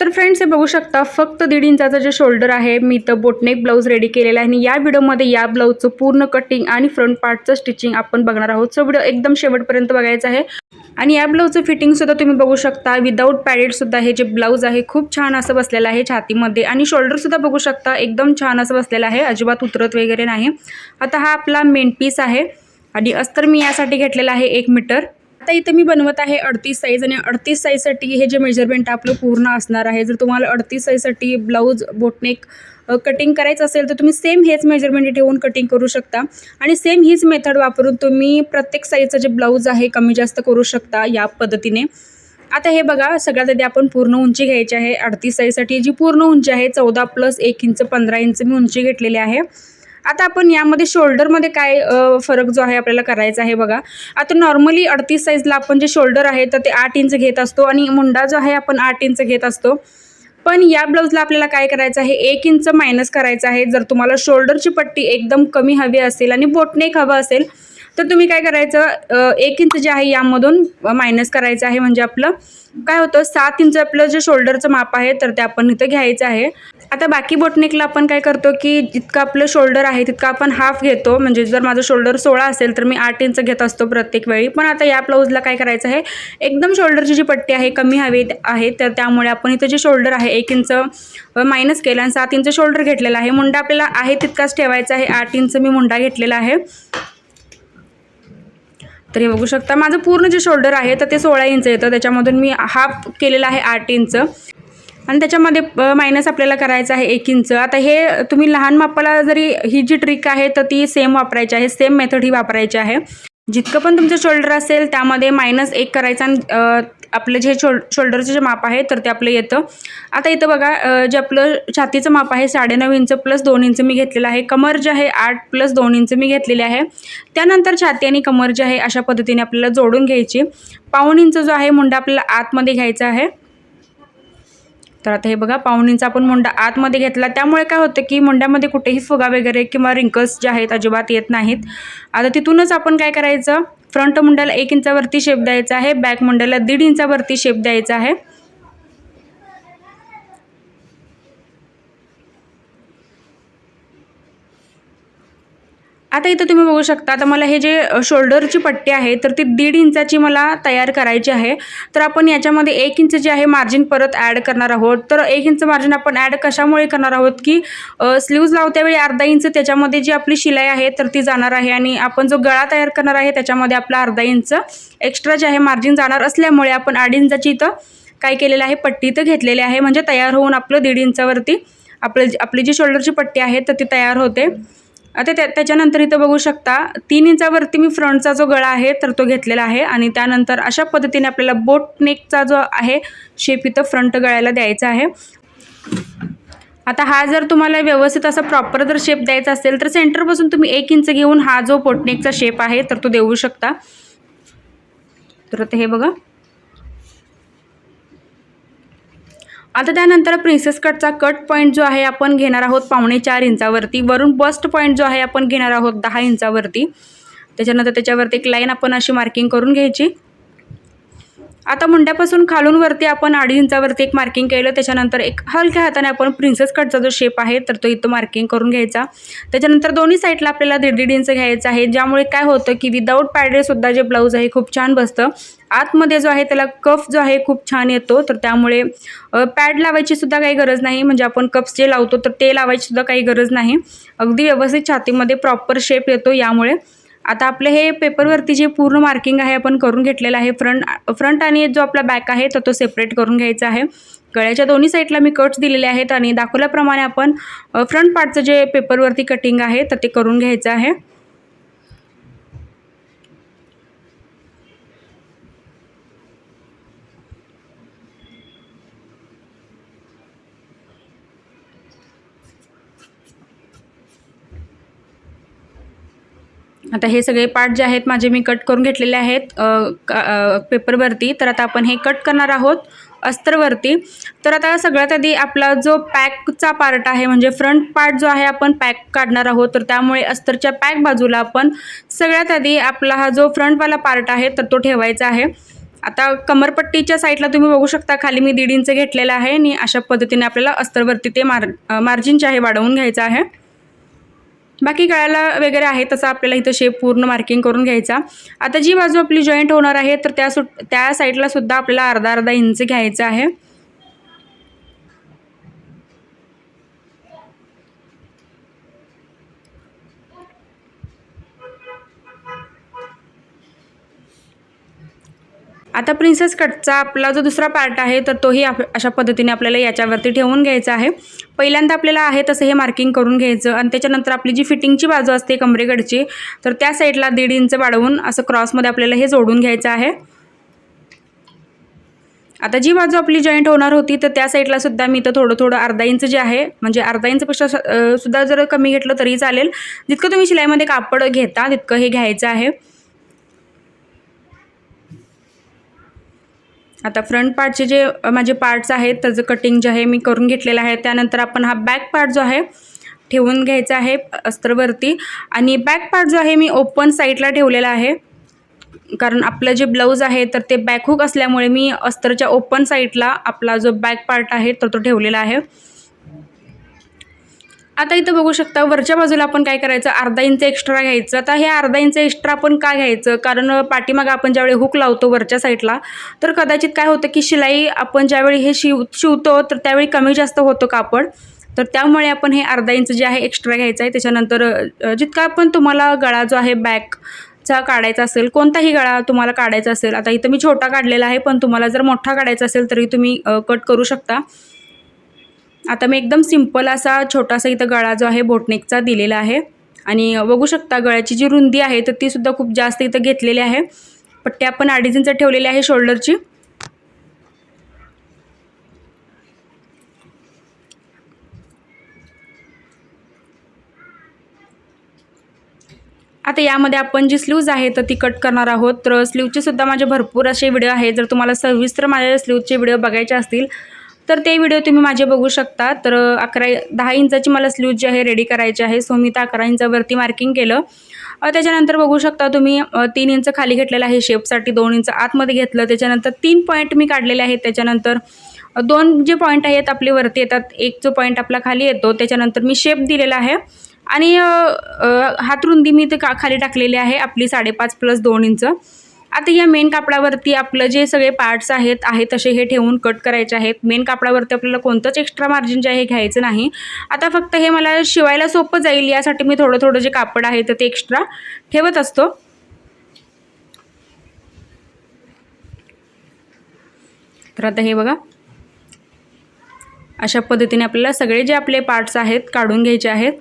तर फ्रेंड्स हे बघू शकता फक्त दीड इंचाचं जे शोल्डर आहे मी तर बोटनेक ब्लाऊज रेडी केलेला आहे. आणि या व्हिडिओमध्ये या ब्लाऊजचं पूर्ण कटिंग आणि फ्रंट पार्टचं स्टिचिंग आपण बघणार आहोत. सो व्हिडिओ एकदम शेवटपर्यंत बघायचा आहे. आणि या ब्लाऊजचं फिटिंगसुद्धा तुम्ही बघू शकता. विदाऊट पॅडेडसुद्धा हे जे ब्लाऊज आहे खूप छान असं बसलेलं आहे छातीमध्ये. आणि शोल्डरसुद्धा बघू शकता एकदम छान असं बसलेलं आहे. अजिबात उतरत वगैरे नाही. आता हा आपला मेन पीस आहे. आणि अस्तर मी यासाठी घेतलेला आहे एक मीटर आता इथं मी बनवत आहे अडतीस साईज आणि अडतीस साईजसाठी हे जे मेजरमेंट आपलं पूर्ण असणार आहे जर तुम्हाला अडतीस साईजसाठी ब्लाऊज बोटनेक कटिंग करायचं असेल तर तुम्ही सेम हेच मेजरमेंट ठेवून कटिंग करू शकता. आणि सेम हीच मेथड वापरून तुम्ही प्रत्येक साईजचं जे ब्लाऊज आहे कमी जास्त करू शकता या पद्धतीने. आता हे बघा सगळ्यात आधी आपण पूर्ण उंची घ्यायची आहे. अडतीस साईजसाठी जी पूर्ण उंची आहे चौदा प्लस एक इंच पंधरा इंच मी उंची घेतलेली आहे. आता आपण यामध्ये शोल्डरमध्ये काय फरक जो आहे आपल्याला करायचा आहे बघा. आता नॉर्मली अडतीस साईजला आपण जे शोल्डर आहे तर ते आठ इंच घेत असतो आणि मुंडा जो आहे आपण आठ इंच घेत असतो. पण या ब्लाऊजला आपल्याला काय करायचं आहे एक इंच मायनस करायचं आहे. जर तुम्हाला शोल्डरची पट्टी एकदम कमी हवी असेल आणि बोटनेक हवं असेल तर तुम्ही काय करायचं एक इंच जे आहे यामधून मायनस करायचं आहे म्हणजे आपलं काय होतं सात इंच आपलं जे शोल्डरचं माप आहे तर ते आपण इथं घ्यायचं आहे. आता बाकी बोटनेकला आपण काय करतो की जितकं आपलं शोल्डर आहे तितकं आपण हाफ घेतो. म्हणजे जर माझं शोल्डर सोळा असेल तर मी आठ इंच घेत असतो प्रत्येक वेळी. पण आता या ब्लाऊजला काय करायचं आहे एकदम शोल्डरची जी पट्टी आहे कमी हवी आहे तर त्यामुळे आपण इथं जे शोल्डर आहे एक इंच मायनस केलं आणि सात इंच शोल्डर घेतलेला आहे. मुंडा आपल्याला आहे तितकाच ठेवायचा आहे. आठ इंच मी मुंडा घेतलेला आहे. तर हे बघू शकता. माझं पूर्ण जे शोल्डर आहे तर ते सोळा इंच येतं. त्याच्यामधून मी हाफ केलेलं आहे आठ इंच आणि त्याच्यामध्ये मायनस आपल्याला करायचं आहे एक इंच आता हे तुम्ही लहान मापाला जरी ही जी ट्रिक आहे तर ती सेम वापरायची आहे. सेम मेथड ही वापरायची आहे. जितकं पण तुमचं शोल्डर असेल त्यामध्ये मायनस एक करायचं आणि आपलं जे शोल शोल्डरचं जे माप आहे तर ते आपलं येतं. आता इथं बघा जे आपलं छातीचं माप आहे साडेनऊ इंच प्लस दोन इंच मी घेतलेलं आहे. कमर जे आहे आठ प्लस दोन इंच मी घेतलेले आहे. त्यानंतर छाती आणि कमर जे आहे अशा पद्धतीने आपल्याला जोडून घ्यायची. पाऊण इंच जो आहे मुंडा आपल्याला आतमध्ये घ्यायचा आहे. तर आता हे बघा पाऊण इंच आपण मुंडा आतमध्ये घेतला. त्यामुळे काय होतं की मुंड्यामध्ये कुठेही फुगा वगैरे किंवा रिंकल्स जे आहेत अजिबात येत नाहीत. आता तिथूनच आपण काय करायचं? फ्रंट मुंड्याला एक इंचावरती शेप द्यायचा आहे बॅक मुंड्याला दीड इंचावरती शेप द्यायचा आहे. आता इथं तुम्ही बघू शकता आता मला हे जे शोल्डरची पट्टी आहे तर ती दीड इंचाची मला तयार करायची आहे. तर आपण याच्यामध्ये एक इंच जे आहे मार्जिन परत ॲड करणार आहोत. तर एक इंच मार्जिन आपण ॲड कशामुळे करणार आहोत की स्लीव्ज लावत्यावेळी अर्धा इंच त्याच्यामध्ये जी आपली शिलाई आहे तर ती जाणार आहे आणि आपण जो गळा तयार करणार आहे त्याच्यामध्ये आपला अर्धा इंच एक्स्ट्रा जे आहे मार्जिन जाणार असल्यामुळे आपण अडीच इंचाची इथं काय केलेलं आहे पट्टी इथं घेतलेली आहे. म्हणजे तयार होऊन आपलं दीड इंचावरती आपलं आपली जी शोल्डरची पट्टी आहे तर ती तयार होते. आता त्या त्याच्यानंतर इथं बघू शकता तीन इंचावरती मी फ्रंटचा जो गळा आहे तर तो घेतलेला आहे. आणि त्यानंतर अशा पद्धतीने आपल्याला बोट नेकचा जो आहे शेप इथं फ्रंट गळ्याला द्यायचा आहे. आता हा जर तुम्हाला व्यवस्थित असा प्रॉपर जर शेप द्यायचा असेल तर सेंटरपासून तुम्ही एक इंच घेऊन हा जो पोटनेकचा शेप आहे तर तो देऊ शकता. तर आता हे बघा. आता त्यानंतर प्रिन्सेस कटचा कट पॉईंट जो आहे आपण घेणार आहोत पावणे चार इंचावरती. वरून बस्ट पॉईंट जो आहे आपण घेणार आहोत दहा इंचावरती. त्याच्यानंतर त्याच्यावरती एक लाईन आपण अशी मार्किंग करून घ्यायची. आता मुंड्यापासून खालून वरती आपण अडीच इंचावरती एक मार्किंग केलं. त्याच्यानंतर एक हलक्या हाताने आपण प्रिन्सेस कटचा जो शेप आहे तर तो इथं मार्किंग करून घ्यायचा. त्याच्यानंतर दोन्ही साईडला आपल्याला दीड दीड इंच घ्यायचं आहे. ज्यामुळे काय होतं की विदाऊट पॅडेसुद्धा जे ब्लाऊज आहे खूप छान बसतं. आतमध्ये जो आहे त्याला कफ जो आहे खूप छान येतो. तर त्यामुळे पॅड लावायची सुद्धा काही गरज नाही. म्हणजे आपण कप्स जे लावतो तर ते लावायची सुद्धा काही गरज नाही. अगदी व्यवस्थित छातीमध्ये प्रॉपर शेप येतो. यामुळे आता आपलं हे पेपरवरती जे पूर्ण मार्किंग आहे आपण करून घेतलेलं आहे. फ्रंट फ्रंट आणि जो आपला बॅक आहे तर तो सेपरेट करून घ्यायचा आहे. गळ्याच्या दोन्ही साईडला मी कट्स दिलेले आहेत आणि दाखवल्याप्रमाणे आपण फ्रंट पार्टचं जे पेपरवरती कटिंग आहे तर ते करून घ्यायचं आहे. आता हे सगळे पार्ट जे आहेत माझे मी कट करून घेतलेले आहेत. पेपरवरती. तर आता आपण हे कट करणार आहोत अस्तरवरती. तर आता सगळ्यात आधी आपला जो पॅकचा पार्ट आहे म्हणजे फ्रंट पार्ट जो आहे आपण पॅक काढणार आहोत. तर त्यामुळे अस्तरच्या पॅक बाजूला आपण सगळ्यात आधी आपला हा जो फ्रंटवाला पार्ट आहे तर तो ठेवायचा आहे. आता कमरपट्टीच्या साईडला तुम्ही बघू शकता खाली मी दीड इंच घेतलेलं आहे आणि अशा पद्धतीने आपल्याला अस्तरवरती ते मार मार्जिन जे आहे वाढवून घ्यायचं आहे. बाकी गळ्याला वगैरे आहे तसं आपल्याला इथं शेप पूर्ण मार्किंग करून घ्यायचा. आता जी बाजू आपली जॉईंट होणार आहे तर त्या सु त्या साईडला सुद्धा आपल्याला अर्धा अर्धा इंच घ्यायचं आहे. आता प्रिन्सेस कटचा आपला जो दुसरा पार्ट आहे तर तोही आप अशा पद्धतीने आपल्याला याच्यावरती ठेवून घ्यायचा आहे. पहिल्यांदा आपल्याला आहे तसं हे मार्किंग करून घ्यायचं आणि त्याच्यानंतर आपली जी फिटिंगची बाजू असते कमरेकडची तर त्या साईडला दीड इंच वाढवून असं क्रॉसमध्ये आपल्याला हे जोडून घ्यायचं आहे. आता जी बाजू आपली जॉईंट होणार होती तर त्या साईडला सुद्धा मी तर थोडं थोडं अर्धा इंच जे आहे म्हणजे अर्धा इंचपेक्षा सुद्धा जर कमी घेतलं तरी चालेल. जितकं तुम्ही शिलाईमध्ये कापड घेता तितकं हे घ्यायचं आहे. आता फ्रंट पार्टचे जे माझे पार्ट्स आहेत त्याचं कटिंग जे आहे मी करून घेतलेलं आहे. त्यानंतर आपण हा बॅक पार्ट जो आहे ठेवून घ्यायचा आहे अस्त्रवरती. आणि बॅक पार्ट जो आहे मी ओपन साईडला ठेवलेला आहे. कारण आपलं जे ब्लाऊज आहे तर ते बॅकहुक असल्यामुळे मी अस्तरच्या ओपन साईडला आपला जो बॅक पार्ट आहे तर तो ठेवलेला आहे. आता इथं बघू शकता वरच्या बाजूला आपण काय करायचं? अर्धा इंच एक्स्ट्रा घ्यायचं. आता हे अर्धा इंच एक्स्ट्रा आपण का घ्यायचं? कारण पाठीमागं आपण ज्यावेळी हुक लावतो वरच्या साईडला तर कदाचित काय होतं की शिलाई आपण ज्यावेळी हे शिव शिवतो तर त्यावेळी कमी जास्त होतं कापड. तर त्यामुळे आपण हे अर्धा इंच जे आहे एक्स्ट्रा घ्यायचं आहे. त्याच्यानंतर जितका आपण तुम्हाला गळा जो आहे बॅकचा काढायचा असेल कोणताही गळा तुम्हाला काढायचा असेल आता इथं मी छोटा काढलेला आहे पण तुम्हाला जर मोठा काढायचा असेल तरी तुम्ही कट करू शकता. आता मी एकदम सिंपल असा छोटासा इथं गळा जो आहे बोटनेकचा दिलेला आहे. आणि बघू शकता गळ्याची जी रुंदी आहे तर तीसुद्धा खूप जास्त इथं घेतलेली आहे. पट्टी आपण अडीच इंच ठेवलेली आहे शोल्डरची. आता यामध्ये आपण जी स्लीव्ज आहे तर ती कट करणार आहोत. तर स्लीवचे सुद्धा माझे भरपूर असे व्हिडिओ आहे जर तुम्हाला सविस्तर माझ्या स्लीवचे व्हिडिओ बघायचे असतील तर ते व्हिडिओ तुम्ही माझे बघू शकता. तर अकरा दहा इंचाची मला स्लीव जी आहे रेडी करायची आहे. सो मी तर अकरा इंचावरती मार्किंग केलं. त्याच्यानंतर बघू शकता तुम्ही तीन इंच खाली घेतलेलं आहे शेपसाठी दोन इंच आतमध्ये घेतलं. त्याच्यानंतर तीन पॉईंट मी काढलेले आहेत. त्याच्यानंतर दोन जे पॉईंट आहेत आपले वरती येतात. एक जो पॉईंट आपला खाली येतो त्याच्यानंतर मी शेप दिलेला आहे. आणि हातरुंदी मी ते का खाली टाकलेली आहे. आपली साडेपाच प्लस दोन इंच. आता या मेन कापडावरती आपलं जे सगळे पार्ट्स आहेत आहे तसे हे ठेवून कट करायचे आहेत. मेन कापडावरती आपल्याला कोणतंच एक्स्ट्रा मार्जिन जे आहे घ्यायचं नाही. आता फक्त हे मला शिवायला सोपं जाईल यासाठी मी थोडं थोडं जे कापड आहे तर ते एक्स्ट्रा ठेवत असतो. तर आता हे बघा. अशा पद्धतीने आपल्याला सगळे जे आपले पार्ट्स आहेत काढून घ्यायचे आहेत.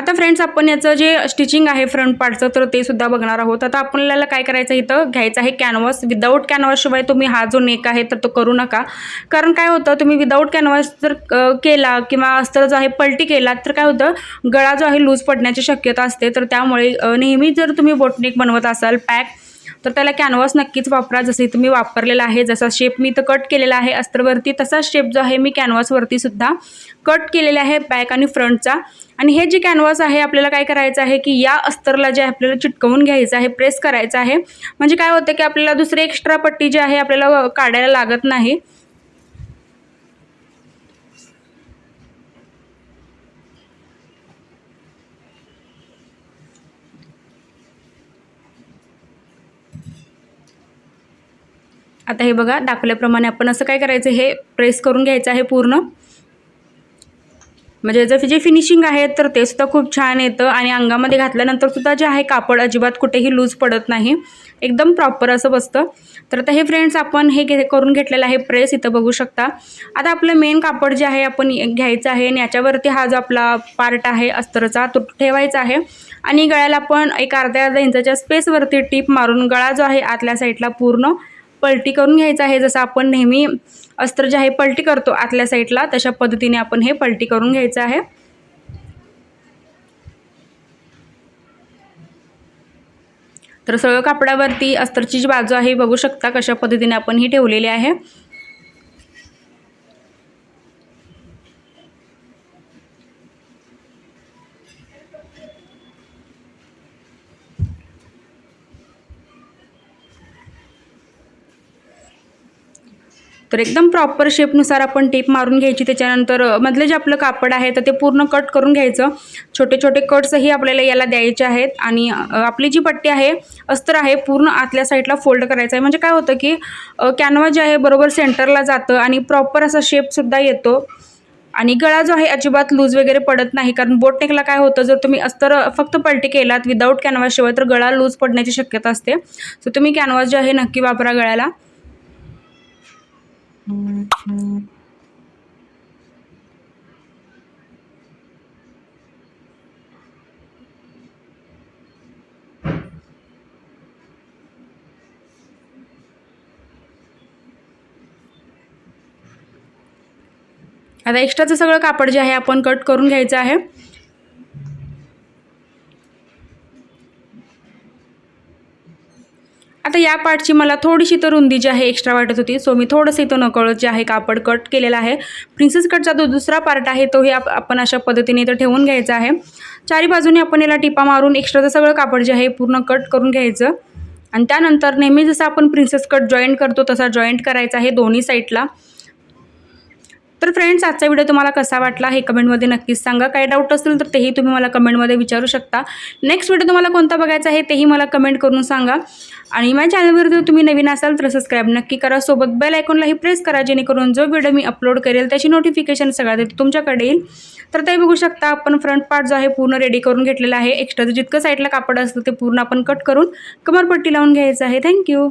आता फ्रेंड्स आपण याचं जे स्टिचिंग आहे फ्रंट पार्टचं तर ते सुद्धा बघणार आहोत. आता आपल्याला काय करायचं इथं? घ्यायचं आहे कॅनव्हास विदाऊट कॅनव्हासशिवाय तुम्ही हा जो नेक आहे तर तो करू नका. कारण काय होतं तुम्ही विदाऊट कॅनव्हास जर केला किंवा अस्तर जो आहे पलटी केला तर काय होतं गळा जो आहे लूज पडण्याची शक्यता असते. तर त्यामुळे नेहमी जर तुम्ही बोटनेक बनवत असाल पॅक तर त्याला कॅनव्हास नक्कीच वापरा. जसं इथं मी वापरलेला आहे जसा शेप मी तर कट केलेला आहे अस्तरवरती तसाच शेप जो आहे मी कॅनव्हासवरती सुद्धा कट केलेला आहे बॅक आणि फ्रंटचा आणि हे जे कॅनव्हास आहे आपल्याला काय करायचं आहे की या अस्तरला जे आपल्याला चिटकवून घ्यायचं आहे प्रेस करायचं आहे. म्हणजे काय होतं की आपल्याला दुसरी एक्स्ट्रा पट्टी जी आहे आपल्याला काढायला लागत नाही. आता हे बघा दाखवल्याप्रमाणे आपण असं काय करायचं हे प्रेस करून घ्यायचं आहे पूर्ण. म्हणजे याचं जे फिनिशिंग आहे तर ते सुद्धा खूप छान येतं. आणि अंगामध्ये घातल्यानंतर सुद्धा जे आहे कापड अजिबात कुठेही लूज पडत नाही. एकदम प्रॉपर असं बसतं. तर आता हे फ्रेंड्स आपण हे घे करून घेतलेलं आहे प्रेस इथं बघू शकता. आता आपलं मेन कापड जे आहे आपण घ्यायचं आहे. आणि याच्यावरती हा जो आपला पार्ट आहे अस्तरचा तो ठेवायचा आहे. आणि गळ्याला आपण एक अर्ध्या अर्ध्या इंचाच्या स्पेसवरती टीप मारून गळा जो आहे आतल्या साईडला पूर्ण पलटी करून घ्यायचं आहे. जसं आपण नेहमी अस्त्र जे आहे पलटी करतो आतल्या साईडला तशा पद्धतीने आपण हे पलटी करून घ्यायचं आहे. तर सगळं कापडावरती अस्तरची जी बाजू आहे बघू शकता कशा पद्धतीने आपण ही ठेवलेली आहे. तर एकदम प्रॉपर शेपनुसार आपण टेप मारून घ्यायची. त्याच्यानंतर मधलं जे आपलं कापड आहे तर ते पूर्ण कट करून घ्यायचं. छोटे छोटे कट्सही आपल्याला याला द्यायचे आहेत. आणि आपली जी पट्टी आहे अस्तर आहे पूर्ण आतल्या साईडला फोल्ड करायचं आहे. म्हणजे काय होतं की कॅनवा जे आहे बरोबर सेंटरला जातं आणि प्रॉपर असा शेपसुद्धा येतो. आणि गळा जो आहे अजिबात लूज वगैरे पडत नाही. कारण बोटनेकला काय होतं जर तुम्ही अस्तर फक्त पलटी केलात विदाऊट कॅनव्हासशिवाय तर गळा लूज पडण्याची शक्यता असते. सो तुम्ही कॅनव्हास जे आहे नक्की वापरा गळ्याला. आता एक्स्ट्राचं सगळं कापड जे आहे आपण कट करून घ्यायचं आहे. त्या या पार्टची मला थोडीशी तर रुंदी जी आहे एक्स्ट्रा वाटत होती. सो मी थोडंसं इथं नकळत जे आहे कापड कट केलेलं आहे. प्रिन्सेस कटचा जो दुसरा पार्ट आहे तोही आप आपण अशा पद्धतीने इथं ठेवून घ्यायचा आहे. चारी बाजूने आपण याला टिपा मारून एक्स्ट्राचं सगळं कापड जे आहे पूर्ण कट करून घ्यायचं. आणि त्यानंतर नेहमी जसं आपण प्रिन्सेस कट जॉईंट करतो तसा जॉईंट करायचा आहे दोन्ही साईडला तर फ्रेंड्स आजचा व्हिडिओ तुम्हाला कसा वाटला हे कमेंटमध्ये नक्कीच सांगा. काही डाऊट असतील तर तेही तुम्ही मला कमेंटमध्ये विचारू शकता. नेक्स्ट व्हिडिओ तुम्हाला कोणता बघायचा आहे तेही मला कमेंट करून सांगा. आणि माझ्या चॅनलवर जर तुम्ही नवीन असाल तर सबस्क्राईब नक्की करा. सोबत बेल आयकॉनलाही प्रेस करा जेणेकरून जो व्हिडिओ मी अपलोड करेल त्याची नोटिफिकेशन सगळ्यात आधी तुमच्याकडे येईल. तर ते बघू शकता आपण फ्रंट पार्ट जो आहे पूर्ण रेडी करून घेतलेला आहे. एक्स्ट्राचं जितकं साईडला कापड असतं ते पूर्ण आपण कट करून कमरपट्टी लावून घ्यायचं आहे. थँक्यू